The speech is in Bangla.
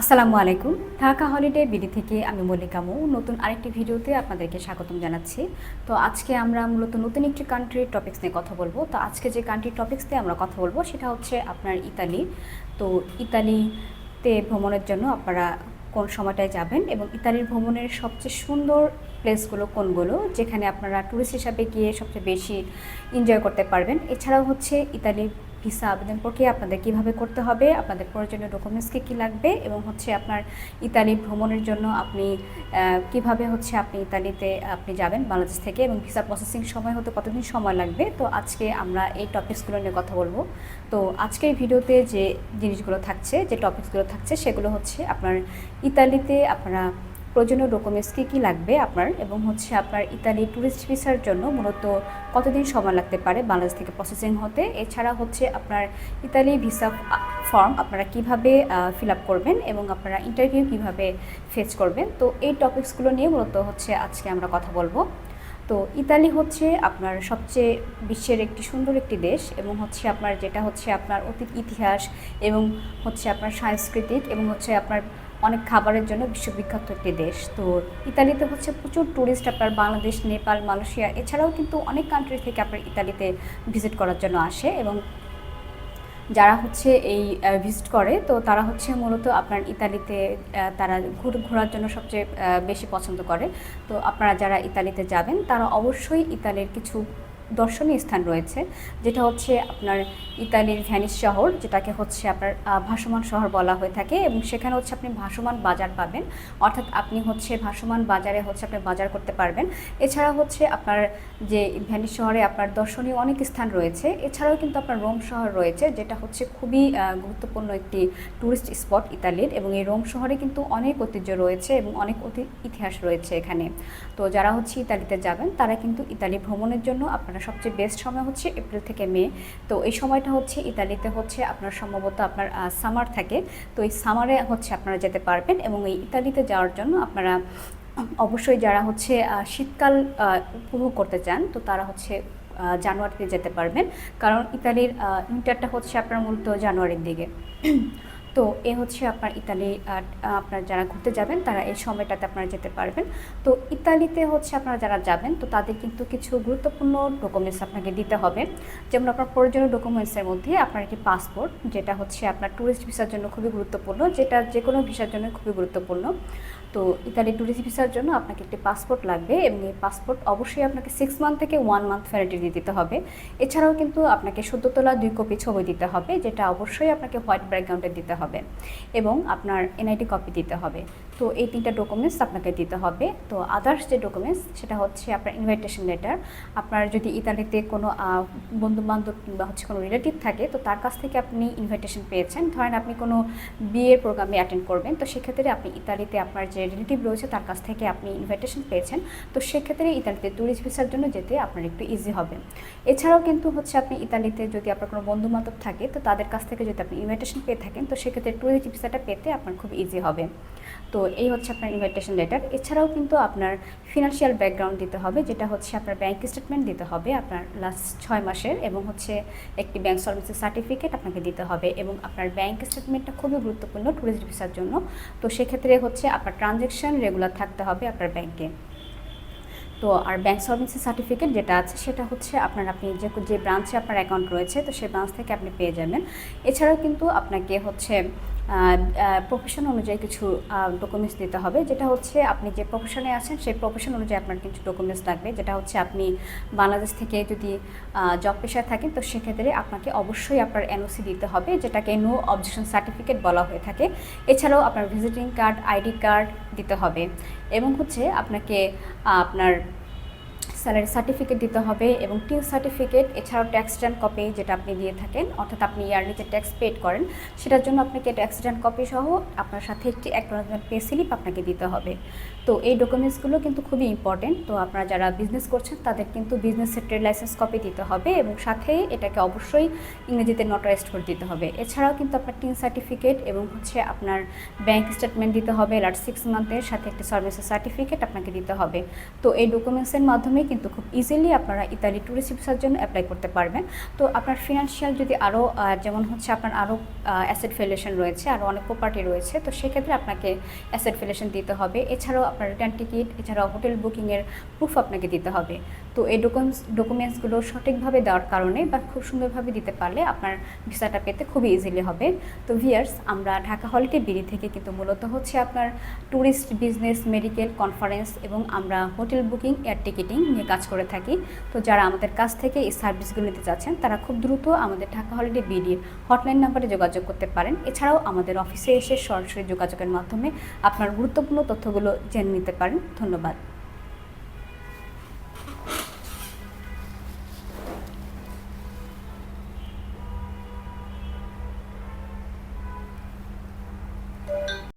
আসসালামু আলাইকুম। ঢাকা হলিডে বিডি থেকে আমি মল্লিকা মৌ। নতুন আরেকটি ভিডিওতে আপনাদেরকে স্বাগতম জানাচ্ছি। তো আজকে আমরা মূলত নতুন একটি কান্ট্রির টপিক্স নিয়ে কথা বলব। তো আজকে যে কান্ট্রির টপিক্স নিয়ে আমরা কথা বলব, সেটা হচ্ছে আপনার ইতালি। তো ইতালিতে ভ্রমণের জন্য আপনারা কোন সময়টায় যাবেন এবং ইতালির ভ্রমণের সবচেয়ে সুন্দর প্লেসগুলো কোনগুলো, যেখানে আপনারা ট্যুরিস্ট হিসাবে গিয়ে সবচেয়ে বেশি এনজয় করতে পারবেন। এছাড়াও হচ্ছে ইতালির ভিসা আবেদন প্রক্রিয়া আপনাদের কীভাবে করতে হবে, আপনাদের প্রয়োজনীয় ডকুমেন্টস কী কী লাগবে এবং হচ্ছে আপনার ইতালি ভ্রমণের জন্য আপনি কীভাবে হচ্ছে আপনি ইতালিতে আপনি যাবেন বাংলাদেশ থেকে এবং ভিসা প্রসেসিং সময় হতে কতদিন সময় লাগবে। তো আজকে আমরা এই টপিকসগুলো নিয়ে কথা বলব। তো আজকের ভিডিওতে যে জিনিসগুলো থাকছে, যে টপিকসগুলো থাকছে সেগুলো হচ্ছে আপনার ইতালিতে আপনারা প্রয়োজনীয় ডকুমেন্টস কী কী লাগবে আপনার এবং হচ্ছে আপনার ইতালি ট্যুরিস্ট ভিসার জন্য মূলত কতদিন সময় লাগতে পারে বাংলাদেশ থেকে প্রসেসিং হতে? এছাড়া হচ্ছে আপনার ইতালি ভিসা ফর্ম আপনারা কীভাবে ফিল আপ করবেন এবং আপনারা ইন্টারভিউ কীভাবে ফেস করবেন? তো এই টপিকসগুলো নিয়ে মূলত হচ্ছে আজকে আমরা কথা বলব। তো ইতালি হচ্ছে আপনার সবচেয়ে বিশ্বের একটি সুন্দর একটি দেশ এবং হচ্ছে আপনার যেটা হচ্ছে আপনার অতীত ইতিহাস এবং হচ্ছে আপনার সাংস্কৃতিক এবং হচ্ছে আপনার অনেক খাবারের জন্য বিশ্ববিখ্যাত একটি দেশ। তো ইতালিতে হচ্ছে প্রচুর ট্যুরিস্ট আপনার বাংলাদেশ, নেপাল, মালয়েশিয়া, এছাড়াও কিন্তু অনেক কান্ট্রি থেকে আপনার ইতালিতে ভিজিট করার জন্য আসে এবং যারা হচ্ছে এই ভিজিট করে, তো তারা হচ্ছে মূলত আপনার ইতালিতে তারা ঘুর, ঘোরার জন্য সবচেয়ে বেশি পছন্দ করে। তো আপনারা যারা ইতালিতে যাবেন, তারা অবশ্যই ইতালির কিছু দর্শনীয় স্থান রয়েছে, যেটা হচ্ছে আপনার ইতালির ভ্যানিস শহর, যেটাকে হচ্ছে আপনার ভাসমান শহর বলা হয়ে থাকে এবং সেখানে হচ্ছে আপনি ভাসমান বাজার পাবেন। অর্থাৎ আপনি হচ্ছে ভাসমান বাজারে হচ্ছে আপনি বাজার করতে পারবেন। এছাড়া হচ্ছে আপনার যে ভ্যানিস শহরে আপনার দর্শনীয় অনেক স্থান রয়েছে, এছাড়াও কিন্তু আপনার রোম শহর রয়েছে, যেটা হচ্ছে খুবই গুরুত্বপূর্ণ একটি ট্যুরিস্ট স্পট ইতালির এবং এই রোম শহরে কিন্তু অনেক ঐতিহ্য রয়েছে এবং অনেক ইতিহাস রয়েছে এখানে। তো যারা হচ্ছে ইতালিতে যাবেন, তারা কিন্তু ইতালি ভ্রমণের জন্য আপনারা সবচেয়ে বেস্ট সময় হচ্ছে এপ্রিল থেকে মে তো এই সময়টা হচ্ছে ইতালিতে হচ্ছে আপনার সম্ভবত আপনার সামার থাকে। তো এই সামারে হচ্ছে আপনারা যেতে পারবেন এবং এই ইতালিতে যাওয়ার জন্য আপনারা অবশ্যই যারা হচ্ছে শীতকাল উপভোগ করতে চান, তো তারা হচ্ছে জানুয়ারিতে যেতে পারবেন। কারণ ইতালির উইন্টারটা হচ্ছে আপনার মূলত জানুয়ারির দিকে। তো এ হচ্ছে আপনার ইতালি আপনার যারা ঘুরতে যাবেন, তারা এই সময়টাতে আপনারা যেতে পারবেন। তো ইতালিতে হচ্ছে আপনারা যারা যাবেন, তো তাদের কিন্তু কিছু গুরুত্বপূর্ণ ডকুমেন্টস আপনাকে দিতে হবে। যেমন আপনার প্রয়োজনীয় ডকুমেন্টসের মধ্যে আপনার একটি পাসপোর্ট যেটা হচ্ছে আপনার ট্যুরিস্ট ভিসার জন্য খুবই গুরুত্বপূর্ণ, যেটা যে কোনো ভিসার জন্য খুবই গুরুত্বপূর্ণ। তো ইতালি ট্যুরিস্ট ভিসার জন্য আপনাকে একটি পাসপোর্ট লাগবে এবং এই পাসপোর্ট অবশ্যই আপনাকে সিক্স মান্থ থেকে ওয়ান মান্থ ভ্যালিডিটি দিতে হবে। এছাড়াও কিন্তু আপনাকে সদ্য তোলা দুই কপি ছবি দিতে হবে, যেটা অবশ্যই আপনাকে হোয়াইট ব্যাকগ্রাউন্ডে দিতে হবে। এবং আপনার এনআইডি কপি দিতে হবে। তো এই তিনটা ডকুমেন্টস আপনাকে দিতে হবে। তো আদার্স যে ডকুমেন্টস সেটা হচ্ছে আপনার ইনভাইটেশন লেটার আপনার যদি ইতালিতে কোনো বন্ধু বান্ধব কিংবা হচ্ছে কোনো রিলেটিভ থাকে, তো তার কাছ থেকে আপনি ইনভাইটেশন পেয়েছেন। ধরেন আপনি কোনো বিয়ের প্রোগ্রামে অ্যাটেন্ড করবেন, তো সেক্ষেত্রে আপনি ইতালিতে আপনার যে রিলেটিভ রয়েছে, তার কাছ থেকে আপনি ইনভাইটেশন পেয়েছেন। তো সেক্ষেত্রে ইতালিতে ট্যুরিস্ট ভিসার জন্য যেতে আপনার একটু ইজি হবে। এছাড়াও কিন্তু হচ্ছে আপনি ইতালিতে যদি আপনার কোনো বন্ধু বান্ধব থাকে, তো তাদের কাছ থেকে যদি আপনি ইনভাইটেশন পেয়ে থাকেন, তো সেক্ষেত্রে ট্যুরিস্ট ভিসাটা পেতে আপনার খুব ইজি হবে। তো এই হচ্ছে আপনার ইনভাইটেশন লেটার এছাড়াও কিন্তু আপনার ফিনান্সিয়াল ব্যাকগ্রাউন্ড দিতে হবে, যেটা হচ্ছে আপনার ব্যাংক স্টেটমেন্ট দিতে হবে আপনার লাস্ট ছয় মাসের এবং হচ্ছে একটি ব্যাংক সার্ভিসের সার্টিফিকেট আপনাকে দিতে হবে এবং আপনার ব্যাংক স্টেটমেন্টটা খুবই গুরুত্বপূর্ণ ট্যুরিস্ট ভিসার জন্য। তো সেক্ষেত্রে হচ্ছে আপনার ট্রানজ্যাকশন রেগুলার থাকতে হবে আপনার ব্যাংকে তো আর ব্যাংক সার্ভিসের সার্টিফিকেট যেটা আছে, সেটা হচ্ছে আপনার আপনি যে যে ব্রাঞ্চে আপনার অ্যাকাউন্ট রয়েছে, তো সেই ব্রাঞ্চ থেকে আপনি পেয়ে যাবেন। এছাড়াও কিন্তু আপনাকে হচ্ছে প্রফেশন অনুযায়ী কিছু ডকুমেন্টস দিতে হবে। যেটা হচ্ছে আপনি যে প্রফেশনে আছেন, সেই প্রফেশন অনুযায়ী আপনার কিছু ডকুমেন্টস লাগবে। যেটা হচ্ছে আপনি বাংলাদেশ থেকে যদি জব পেশায় থাকেন, তো সেক্ষেত্রে আপনাকে অবশ্যই আপনার এনওসি দিতে হবে, যেটাকে নো অবজেকশন সার্টিফিকেট বলা হয়ে থাকে। এছাড়াও আপনার ভিজিটিং কার্ড আইডি কার্ড দিতে হবে। এবং হচ্ছে আপনাকে আপনার স্যালারি সার্টিফিকেট দিতে হবে এবং টিন সার্টিফিকেট, এছাড়াও ট্যাক্স রিটার্ন কপি যেটা আপনি দিয়ে থাকেন, অর্থাৎ আপনি ইয়ারলি যে ট্যাক্স পেড করেন, সেটার জন্য আপনাকে ট্যাক্স রিটার্ন কপি সহ আপনার সাথে একটি অ্যাকনোলেজমেন্ট পে স্লিপ আপনাকে দিতে হবে। তো এই ডকুমেন্টসগুলো কিন্তু খুবই ইম্পর্টেন্ট তো আপনারা যারা বিজনেস করছেন, তাদের কিন্তু বিজনেসের ট্রেড লাইসেন্স কপি দিতে হবে এবং সাথে এটাকে অবশ্যই ইংরেজিতে নোটারাইজড করে দিতে হবে। এছাড়াও কিন্তু আপনার টিন সার্টিফিকেট এবং হচ্ছে আপনার ব্যাংক স্টেটমেন্ট দিতে হবে। লাস্ট সিক্স মান্থের সাথে একটি সার্ভিসের সার্টিফিকেট আপনাকে দিতে হবে। তো এই ডকুমেন্টসের মাধ্যমে কিন্তু খুব ইজিলি আপনারা ইতালি ট্যুরিস্ট ভিসার জন্য অ্যাপ্লাই করতে পারবেন। তো আপনার ফিনান্সিয়াল যদি আরও যেমন হচ্ছে আপনার আরও অ্যাসেট ফেলেশন রয়েছে আরও অনেক প্রপার্টি রয়েছে, তো সেক্ষেত্রে আপনাকে অ্যাসেট ফেলেশন দিতে হবে। এছাড়াও আপনার রিটার্ন টিকিট এছাড়াও হোটেল বুকিংয়ের প্রুফ আপনাকে দিতে হবে। তো এই ডকুমেন্টস ডকুমেন্টসগুলো সঠিকভাবে দেওয়ার কারণে বা খুব সুন্দরভাবে দিতে পারলে আপনার ভিসাটা পেতে খুবই ইজিলি হবে। তো ভিয়ার্স আমরা ঢাকা হলিডে বিডি থেকে কিন্তু মূলত হচ্ছে আপনার ট্যুরিস্ট বিজনেস মেডিকেল কনফারেন্স এবং আমরা হোটেল বুকিং এয়ার টিকিটিং নিয়ে কাজ করে থাকি। তো যারা আমাদের কাছ থেকে এই সার্ভিসগুলো নিতে চাচ্ছেন, তারা খুব দ্রুত আমাদের ঢাকা হলিডে বিডির হটলাইন নাম্বারে যোগাযোগ করতে পারেন। এছাড়াও আমাদের অফিসে এসে সরাসরি যোগাযোগের মাধ্যমে আপনার গুরুত্বপূর্ণ তথ্যগুলো জেনে নিতে পারেন। ধন্যবাদ।